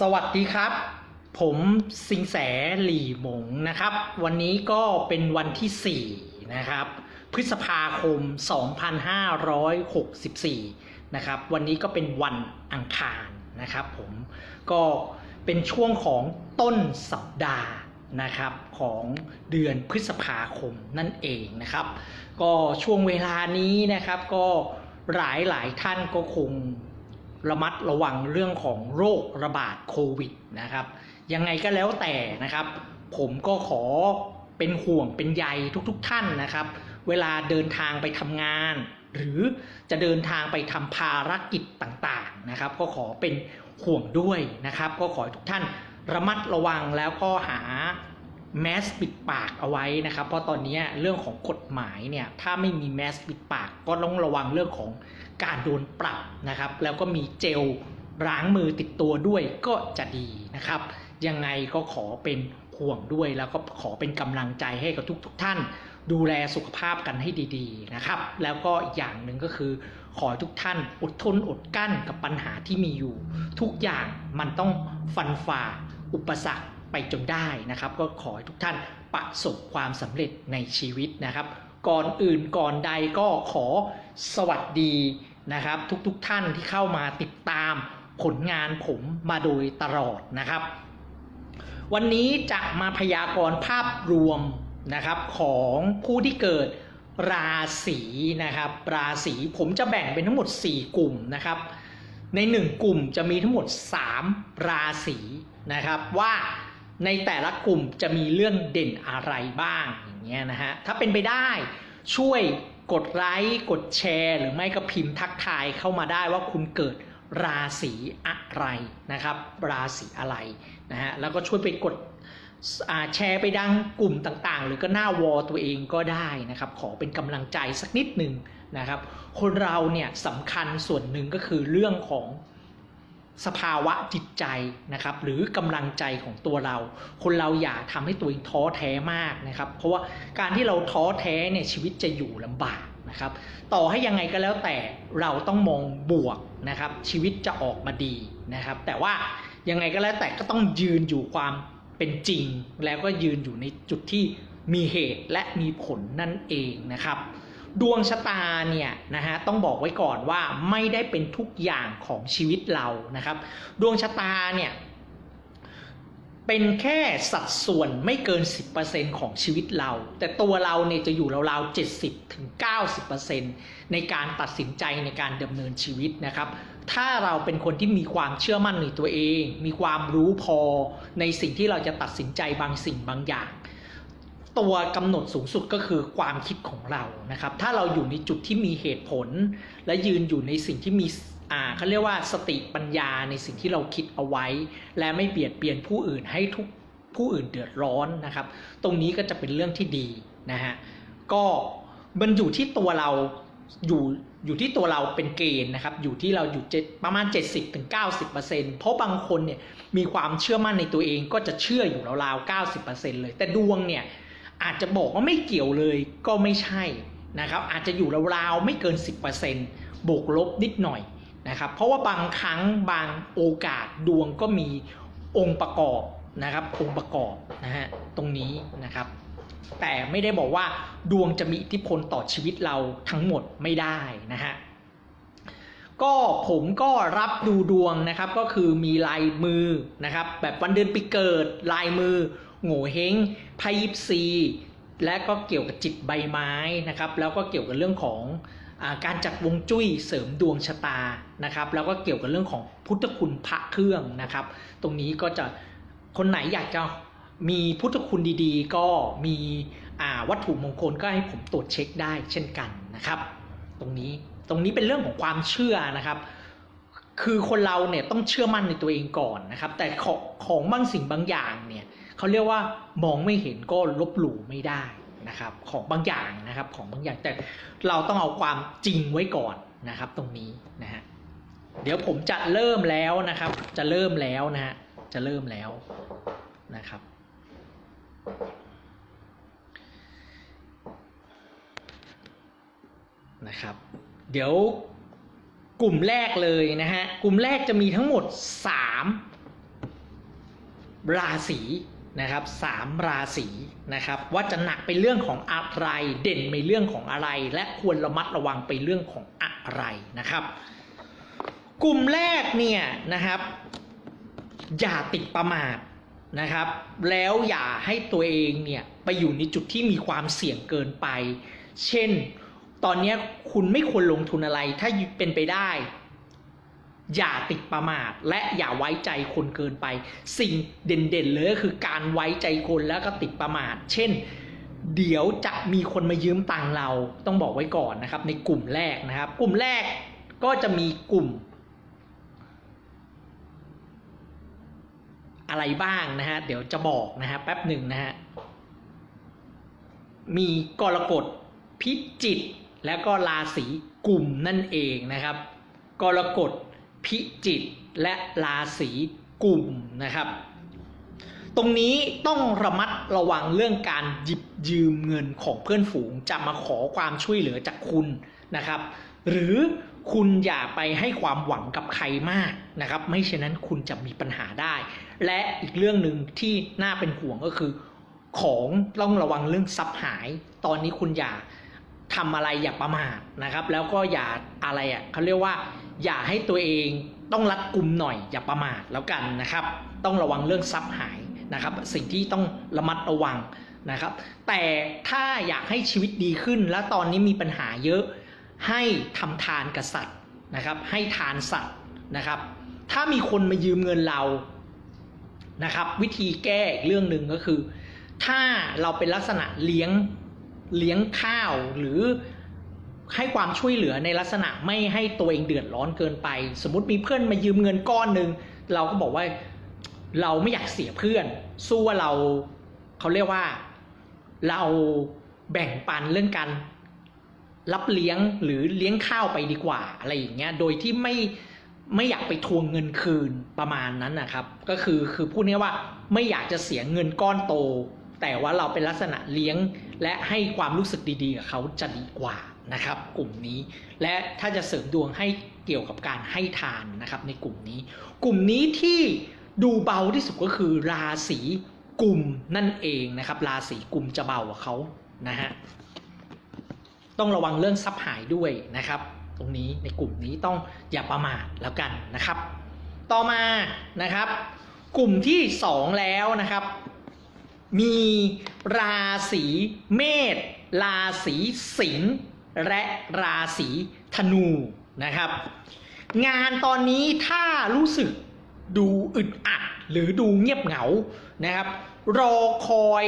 สวัสดีครับ ผมสิงแสหลี่หมงนะครับ วันนี้ก็เป็นวันที่ 4 นะครับ พฤษภาคม 2564 นะครับ วันนี้ก็เป็นวันอังคารนะครับผมก็เป็นช่วงของต้นสัปดาห์นะครับของเดือนพฤษภาคมนั่นเองนะครับ ก็ช่วงเวลานี้นะครับก็หลายหลายท่านก็คง ระมัดระวังเรื่องของโรคระบาดโควิดนะครับยังไงก็แล้วแต่นะครับ ผมก็ขอเป็นห่วงเป็นใยทุกๆทท่านนะครับ เวลาเดินทางไปทำงาน หรือจะเดินทางไปทำภารกิจต่างๆนะครับ ก็ขอเป็นห่วงด้วยนะครับ ก็ขอให้ทุกท่านระมัดระวังแล้วก็หา แมสปิดปากเอาไว้นะครับ เพราะตอนนี้เรื่องของกฎหมายเนี่ยถ้าไม่มีแมสปิดปากก็ต้องระวังเรื่องของการโดนปรับนะครับ แล้วก็มีเจลล้างมือติดตัวด้วยก็จะดีนะครับ ยังไงก็ขอเป็นห่วงด้วยแล้วก็ขอเป็นกำลังใจให้กับทุกๆทท่าน ดูแลสุขภาพกันให้ดีๆนะครับ แล้วก็อีกอย่างหนึ่งก็คือ ขอทุกท่านอดทนอดกลั้นกับปัญหาที่มีอยู่ ทุกอย่างมันต้องฟันฝ่าอุปสรรค ไปจนได้นะครับ ก็ขอให้ทุกท่านประสบความสำเร็จในชีวิตนะครับ ก่อนอื่นก่อนใดก็ขอสวัสดีนะครับ ทุกๆทท่านที่เข้ามาติดตามผลงานผมมาโดยตลอดนะครับ วันนี้จะมาพยากรณ์ภาพรวมนะครับของผู้ที่เกิดราศีนะครับ ราศีผมจะแบ่งเป็นทั้งหมด 4 กลุ่มนะครับ ใน 1 กลุ่มจะมีทั้งหมด 3 ราศีนะครับว่า ในแต่ละกลุ่มจะมีเรื่องเด่นอะไรบ้างอย่างเงี้ยนะฮะถ้าเป็นไปได้ช่วยกดไลค์กดแชร์ หรือไม่ก็พิมพ์ทักทายเข้ามาได้ว่าคุณเกิดราศีอะไรนะครับ ราศีอะไรนะฮะแล้วก็ช่วยไปกดแชร์ไปดังกลุ่มต่างๆ หรือก็หน้าวอลตัวเองก็ได้นะครับ ขอเป็นกำลังใจสักนิดหนึ่งนะครับ คนเราเนี่ยสำคัญส่วนหนึ่งก็คือเรื่องของ สภาวะจิตใจนะครับหรือกำลังใจของตัวเรา คนเราอย่าทำให้ตัวเองท้อแท้มากนะครับ เพราะว่าการที่เราท้อแท้เนี่ยชีวิตจะอยู่ลำบากนะครับ ต่อให้ยังไงก็แล้วแต่เราต้องมองบวกนะครับ ชีวิตจะออกมาดีนะครับ แต่ว่ายังไงก็แล้วแต่ก็ต้องยืนอยู่ความเป็นจริง แล้วก็ยืนอยู่ในจุดที่มีเหตุและมีผลนั่นเองนะครับ ดวงชะตาเนี่ยนะฮะต้องบอกไว้ก่อนว่าไม่ได้เป็นทุกอย่างของชีวิตเรานะครับ ดวงชะตาเนี่ยเป็นแค่สัดส่วนไม่เกิน 10%ของชีวิตเรา แต่ตัวเราเนี่ยจะอยู่ราวๆ70ถึง90%ในการตัดสินใจในการดำเนินชีวิตนะครับ ถ้าเราเป็นคนที่มีความเชื่อมั่นในตัวเอง มีความรู้พอในสิ่งที่เราจะตัดสินใจบางสิ่งบางอย่าง ตัวกำหนดสูงสุดก็คือความคิดของเรานะครับ ถ้าเราอยู่ในจุดที่มีเหตุผล และยืนอยู่ในสิ่งที่มีอ่าเขาเรียกว่าสติปัญญาในสิ่งที่เราคิดเอาไว้ และไม่เบียดเบียนผู้อื่นให้ทุกผู้อื่นเดือดร้อนนะครับ ตรงนี้ก็จะเป็นเรื่องที่ดีนะฮะก็มันอยู่ที่ตัวเราอยู่อยู่ที่ตัวเราเป็นเกณฑ์นะครับ อยู่ที่เราอยู่เจ็ดประมาณ 70-90%เพราะบางคนเนี่ยมีความเชื่อมั่นในตัวเองก็จะเชื่ออยู่ราวๆ90%เลย แต่ดวงเนี่ย อาจจะบอกว่าไม่เกี่ยวเลยก็ไม่ใช่นะครับ อาจจะอยู่ราวๆไม่เกิน 10%บวกลบนิดหน่อยนะครับ เพราะว่าบางครั้งบางโอกาสดวงก็มีองค์ประกอบนะครับองค์ประกอบนะฮะตรงนี้นะครับ แต่ไม่ได้บอกว่าดวงจะมีอิทธิพลต่อชีวิตเราทั้งหมดไม่ได้นะฮะก็ผมก็รับดูดวงนะครับก็คือมีลายมือนะครับแบบวันเดือนปีเกิดลายมือ โง่เฮงไพ่ยิปซี และก็เกี่ยวกับจิตใบไม้นะครับ แล้วก็เกี่ยวกับเรื่องของอการจัดวงจุ้ยเสริมดวงชะตานะครับ แล้วก็เกี่ยวกับเรื่องของพุทธคุณพระเครื่องนะครับ ตรงนี้ก็จะคนไหนอยากจะมีพุทธคุณดีๆ ก็มีวัตถุมงคลก็ให้ผมตรวจเช็คได้เช่นกันนะครับ ตรงนี้ตรงนี้เป็นเรื่องของความเชื่อนะครับ คือคนเราเนี่ยต้องเชื่อมั่นในตัวเองก่อนนะครับ แต่ของของบางสิ่งบางอย่างเนี่ยเขาเรียกว่ามองไม่เห็นก็ลบหลู่ไม่ได้นะครับ ของบางอย่างนะครับของบางอย่างแต่เราต้องเอาความจริงไว้ก่อนนะครับ ตรงนี้นะฮะเดี๋ยวผมจะเริ่มแล้วนะครับ จะเริ่มแล้วนะฮะจะเริ่มแล้วนะครับ นะครับ เดี๋ยว กลุ่มแรกเลยนะฮะ กลุ่มแรกจะมีทั้งหมด 3 ราศีนะครับสามราศีนะครับ ว่าจะหนักไปเรื่องของอะไร เด่นในเรื่องของอะไร และควรระมัดระวังไปเรื่องของอะไรนะครับ กลุ่มแรกเนี่ยนะครับ อย่าติดประมาทนะครับ แล้วอย่าให้ตัวเองเนี่ยไปอยู่ในจุดที่มีความเสี่ยงเกินไป เช่น ตอนนี้คุณไม่ควรลงทุนอะไร ถ้าเป็นไปได้ อย่าติดประมาท และอย่าไว้ใจคนเกินไป สิ่งเด่นๆเลยก็คือการไว้ใจคนแล้วก็ติดประมาท เช่น เดี๋ยวจะมีคนมายืมตังเราต้องบอกไว้ก่อนนะครับ ในกลุ่มแรกนะครับ กลุ่มแรกก็จะมีกลุ่ม อะไรบ้างนะฮะเดี๋ยวจะบอกนะฮะแป๊บหนึ่งนะฮะมีกรกฎพิจิก แล้วก็ราศีกลุ่มนั่นเองนะครับกรกฎพิจิกและราศีกลุ่มนะครับ ตรงนี้ต้องระมัดระวังเรื่องการหยิบยืมเงินของเพื่อนฝูงจะมาขอความช่วยเหลือจากคุณนะครับ หรือคุณอย่าไปให้ความหวังกับใครมากนะครับ ไม่เช่นนั้นคุณจะมีปัญหาได้ และอีกเรื่องหนึ่งที่น่าเป็นห่วงก็คือ ของต้องระวังเรื่องทรัพย์หาย ตอนนี้คุณอย่า ทำอะไรอย่าประมาทนะครับ แล้วก็อย่าอะไรอะเขาเรียกว่า อย่าให้ตัวเองต้องรัดกุมหน่อยอย่าประมาทแล้วกันนะครับ ต้องระวังเรื่องทรัพย์หายนะครับ สิ่งที่ต้องระมัดระวังนะครับ แต่ถ้าอยากให้ชีวิตดีขึ้น และตอนนี้มีปัญหาเยอะให้ทำทานกับสัตว์นะครับ ให้ทานสัตว์นะครับ ถ้ามีคนมายืมเงินเรานะครับ วิธีแก้อีกเรื่องหนึ่งก็คือ ถ้าเราเป็นลักษณะเลี้ยง เลี้ยงข้าวหรือให้ความช่วยเหลือในลักษณะไม่ให้ตัวเองเดือดร้อนเกินไป สมมติมีเพื่อนมายืมเงินก้อนหนึ่งเราก็บอกว่าเราไม่อยากเสียเพื่อน สู้ว่าเราเขาเรียกว่าเราแบ่งปันเรื่องการรับเลี้ยงหรือเลี้ยงข้าวไปดีกว่า อะไรอย่างเงี้ยโดยที่ไม่ไม่อยากไปทวงเงินคืนประมาณนั้นนะครับ ก็คือคือพูดง่ายว่าไม่อยากจะเสียเงินก้อนโต แต่ว่าเราเป็นลักษณะเลี้ยงและให้ความรู้สึกดีๆกับเขาจะดีกว่านะครับ กลุ่มนี้ และถ้าจะเสริมดวงให้เกี่ยวกับการให้ทานนะครับ ในกลุ่มนี้ กลุ่มนี้ที่ดูเบาที่สุดก็คือราศีกลุ่มนั่นเองนะครับ ราศีกลุ่มจะเบากว่าเขานะฮะต้องระวังเรื่องทรัพย์หายด้วยนะครับ ตรงนี้ในกลุ่มนี้ต้องอย่าประมาทแล้วกันนะครับ ต่อมานะครับ กลุ่มที่สองแล้วนะครับ มีราศีเมษราศีสิงห์และราศีธนูนะครับ งานตอนนี้ถ้ารู้สึกดูอึดอัดหรือดูเงียบเหงานะครับ รอคอย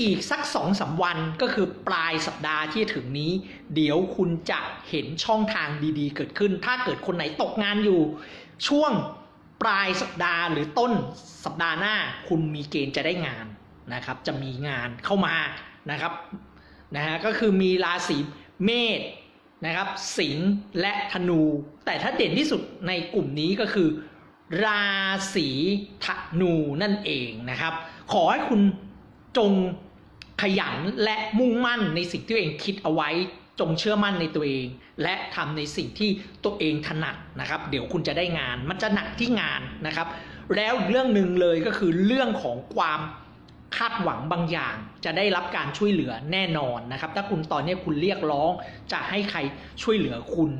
อีกสักสองสาวันก็คือปลายสัปดาห์ที่ถึงนี้ เดี๋ยวคุณจะเห็นช่องทางดีๆ เกิดขึ้น ถ้าเกิดคนไหนตกงานอยู่ ช่วงปลายสัปดาห์หรือต้นสัปดาห์หน้า คุณมีเกณฑ์จะได้งาน นะครับจะมีงานเข้ามานะครับนะฮะก็คือมีราศีเมษนะครับ สิงห์และธนู แต่ถ้าเด่นที่สุดในกลุ่มนี้ก็คือ ราศีธนูนั่นเองนะครับ ขอให้คุณจงขยันและมุ่งมั่นในสิ่งที่ตัวเองคิดเอาไว้จงเชื่อมั่นในตัวเอง และทำในสิ่งที่ตัวเองถนัดนะครับ เดี๋ยวคุณจะได้งานมันจะหนักที่งานนะครับ แล้วเรื่องหนึ่งเลยก็คือเรื่องของความ คาดหวังบางอย่างจะได้รับการช่วยเหลือแน่นอนนะครับ ถ้าคุณตอนนี้คุณเรียกร้องจะให้ใครช่วยเหลือคุณ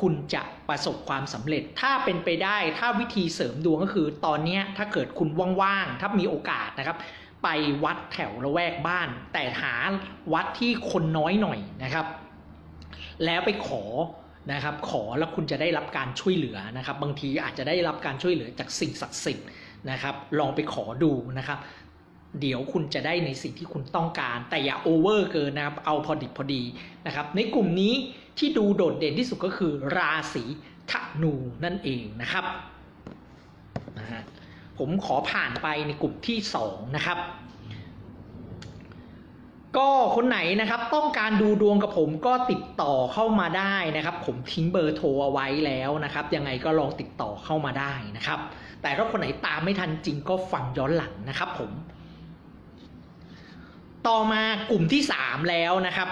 คุณจะประสบความสำเร็จ ถ้าเป็นไปได้ถ้าวิธีเสริมดวงก็คือ ตอนนี้ถ้าเกิดคุณว่างๆถ้ามีโอกาสนะครับ ไปวัดแถวละแวกบ้าน แต่หาวัดที่คนน้อยหน่อยนะครับ แล้วไปขอนะครับ ขอแล้วคุณจะได้รับการช่วยเหลือนะครับ บางทีอาจจะได้รับการช่วยเหลือจากสิ่งศักดิ์สิทธิ์นะครับ ลองไปขอดูนะครับ เดี๋ยวคุณจะได้ในสิ่งที่คุณต้องการ แต่อย่าโอเวอร์เกินนะครับ เอาพอดิบพอดีนะครับ ในกลุ่มนี้ที่ดูโดดเด่นที่สุดก็คือราศีธนูนั่นเองนะครับนะฮะผมขอผ่านไปในกลุ่มที่สองนะครับ ก็คนไหนนะครับต้องการดูดวงกับผมก็ติดต่อเข้ามาได้นะครับ ผมทิ้งเบอร์โทรเอาไว้แล้วนะครับ ยังไงก็ลองติดต่อเข้ามาได้นะครับ แต่ถ้าคนไหนตามไม่ทันจริงก็ฟังย้อนหลังนะครับผม ต่อมากลุ่มที่สามแล้วนะครับ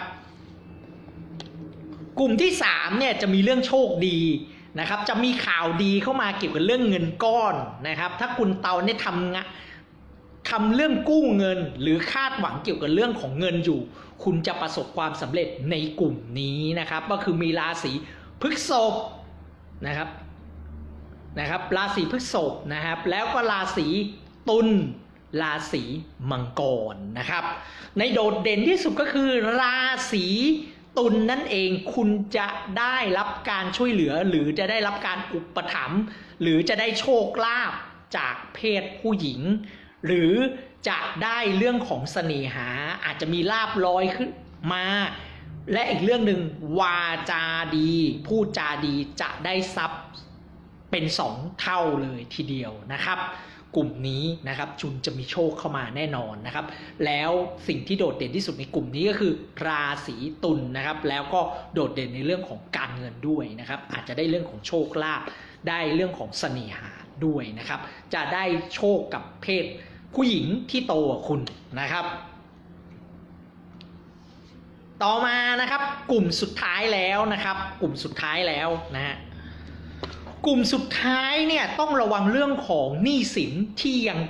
กลุ่มที่สามเนี่ยจะมีเรื่องโชคดีนะครับ จะมีข่าวดีเข้ามาเกี่ยวกับเรื่องเงินก้อนนะครับ ถ้าคุณเตาเนี่ยทำงานทำเรื่องกู้เงินหรือคาดหวังเกี่ยวกับเรื่องของเงินอยู่ คุณจะประสบความสำเร็จในกลุ่มนี้นะครับ ก็คือมีราศีพฤษภนะครับนะครับ ราศีพฤษภนะครับ แล้วก็ราศีตุล ราศีมังกรนะครับ ในโดดเด่นที่สุดก็คือราศีตุลนนั่นเองคุณจะได้รับการช่วยเหลือ หรือจะได้รับการอุปถัมภ์หรือจะได้โชคลาภจากเพศผู้หญิง หรือจะได้เรื่องของเสน่หาอาจจะมีลาบลอยขึ้นมา และอีกเรื่องหนึ่งวาจาดีพูดจาดีจะได้ทรัพย์เป็นสองเท่าเลยทีเดียวนะครับ กลุ่มนี้นะครับชุนจะมีโชคเข้ามาแน่นอนนะครับ แล้วสิ่งที่โดดเด่นที่สุดในกลุ่มนี้ก็คือ ราศีตุลนนะครับ แล้วก็โดดเด่นในเรื่องของการเงินด้วยนะครับ อาจจะได้เรื่องของโชคลาภได้เรื่องของเสน่หาด้วยนะครับ จะได้โชคกับเพศผู้หญิงที่โตกว่าคุณนะครับ ต่อมานะครับกลุ่มสุดท้ายแล้วนะครับ กลุ่มสุดท้ายแล้วนะฮะ กลุ่มสุดท้ายเนี่ยต้องระวังเรื่องของหนี้สินที่ยัง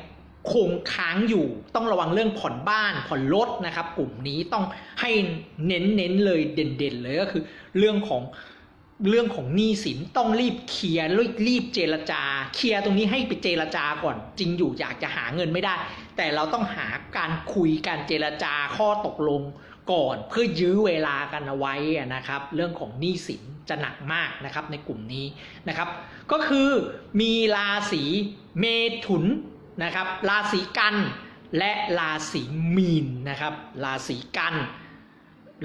คงค้างอยู่ ต้องระวังเรื่องผ่อนบ้านผ่อนรถนะครับ กลุ่มนี้ต้องให้เน้นเน้นๆเลยเด่นๆ เลยก็คือ เรื่องของเรื่องของหนี้สินต้องรีบเคลียร์รีบเจรจา เคลียร์ตรงนี้ให้ไปเจรจาก่อน จริงอยู่อยากจะหาเงินไม่ได้ แต่เราต้องหาการคุยการเจรจาข้อตกลง ก่อนเพื่อยื้อเวลากันเอาไว้นะครับ เรื่องของหนี้สินจะหนักมากนะครับในกลุ่มนี้นะครับ ก็คือมีราศีเมถุนนะครับราศีกันและราศีมีนนะครับราศีกัน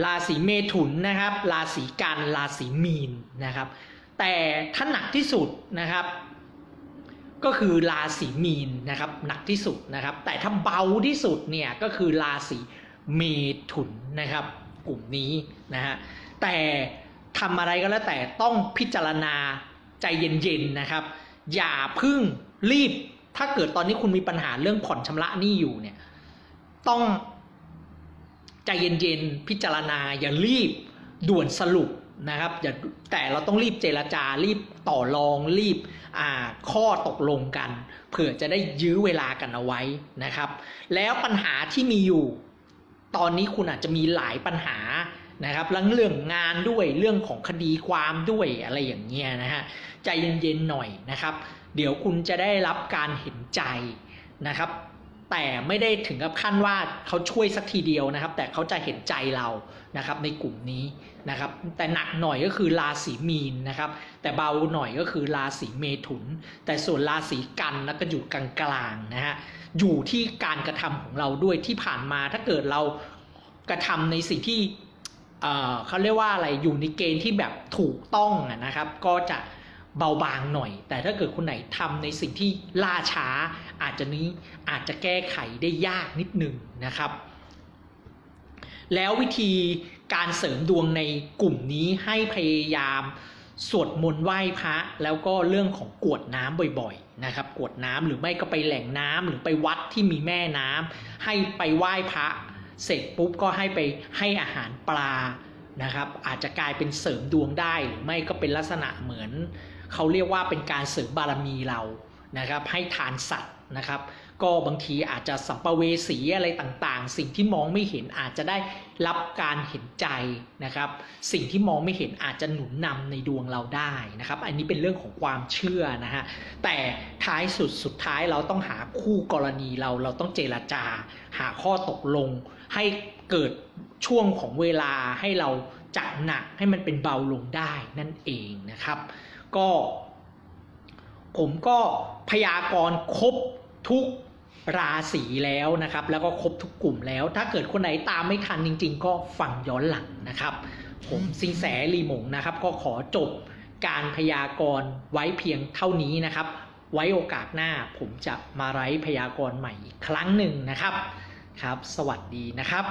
ราศีเมถุนนะครับราศีกันราศีมีนนะครับ แต่ถ้าหนักที่สุดนะครับ ก็คือราศีมีนนะครับหนักที่สุดนะครับ แต่ถ้าเบาที่สุดเนี่ยก็คือราศี เมถุนนะครับ กลุ่มนี้นะฮะแต่ทำอะไรก็แล้วแต่ต้องพิจารณาใจเย็นๆนะครับ อย่าพึ่งรีบ ถ้าเกิดตอนนี้คุณมีปัญหาเรื่องผ่อนชำระหนี้อยู่เนี่ยต้องใจเย็นๆพิจารณาอย่ารีบด่วนสรุปนะครับอย่าแต่เราต้องรีบเจรจารีบต่อรองรีบอ่าข้อตกลงกัน เผื่อจะได้ยื้อเวลากันเอาไว้นะครับ แล้วปัญหาที่มีอยู่ ตอนนี้คุณอาจจะมีหลายปัญหานะครับทั้งเรื่องงานด้วยเรื่องของคดีความด้วยอะไรอย่างเงี้ยนะฮะใจเย็นๆหน่อยนะครับ เดี๋ยวคุณจะได้รับการเห็นใจนะครับ แต่ไม่ได้ถึงกับขั้นว่าเขาช่วยสักทีเดียวนะครับ แต่เขาจะเห็นใจเรานะครับในกลุ่มนี้นะครับ แต่หนักหน่อยก็คือราศีมีนนะครับ แต่เบาหน่อยก็คือราศีเมถุน แต่ส่วนราศีกันแล้วก็อยู่กลางๆนะฮะ อยู่ที่การกระทำของเราด้วยที่ผ่านมาถ้าเกิดเรากระทำในสิ่งที่เอ่อเขาเรียกว่าอะไรอยู่ในเกณฑ์ที่แบบถูกต้องนะครับ ก็จะเบาบางหน่อย แต่ถ้าเกิดคนไหนทำในสิ่งที่ล่าช้า อาจจะนี้อาจจะแก้ไขได้ยากนิดหนึ่งนะครับ แล้ววิธีการเสริมดวงในกลุ่มนี้ให้พยายามสวดมนต์ไหว้พระแล้วก็เรื่องของกวดน้ำบ่อยๆ นะครับกวดน้ำหรือไม่ก็ไปแหล่งน้ำหรือไปวัดที่มีแม่น้ำให้ไปไหว้พระเสร็จปุ๊บก็ให้ไปให้อาหารปลานะครับ อาจจะกลายเป็นเสริมดวงได้หรือไม่ก็เป็นลักษณะเหมือนเขาเรียกว่าเป็นการเสริมบารมีเรานะครับ ให้ทานสัตว์นะครับ ก็บางทีอาจจะสัมภเวสีอะไรต่างๆ สิ่งที่มองไม่เห็นอาจจะได้รับการเห็นใจนะครับ สิ่งที่มองไม่เห็นอาจจะหนุนนำในดวงเราได้นะครับ อันนี้เป็นเรื่องของความเชื่อนะฮะแต่ท้ายสุดสุดท้ายเราต้องหาคู่กรณีเราเราต้องเจรจา หาข้อตกลง ให้เกิดช่วงของเวลาให้เราจัดหนักให้มันเป็นเบาลงได้นั่นเองนะครับ ก็ ผมก็พยากรณ์ครบทุก ราศีแล้วนะครับ แล้วก็ครบทุกกลุ่มแล้ว ถ้าเกิดคนไหนตามไม่ทันจริง ๆ ก็ฟังย้อนหลังนะครับ ผมสิงแสลีหมงนะครับ ก็ขอจบการพยากรณ์ไว้เพียงเท่านี้นะครับ ไว้โอกาสหน้าผมจะมาไร้พยากรณ์ใหม่อีกครั้งหนึ่งนะครับครับ สวัสดีนะครับ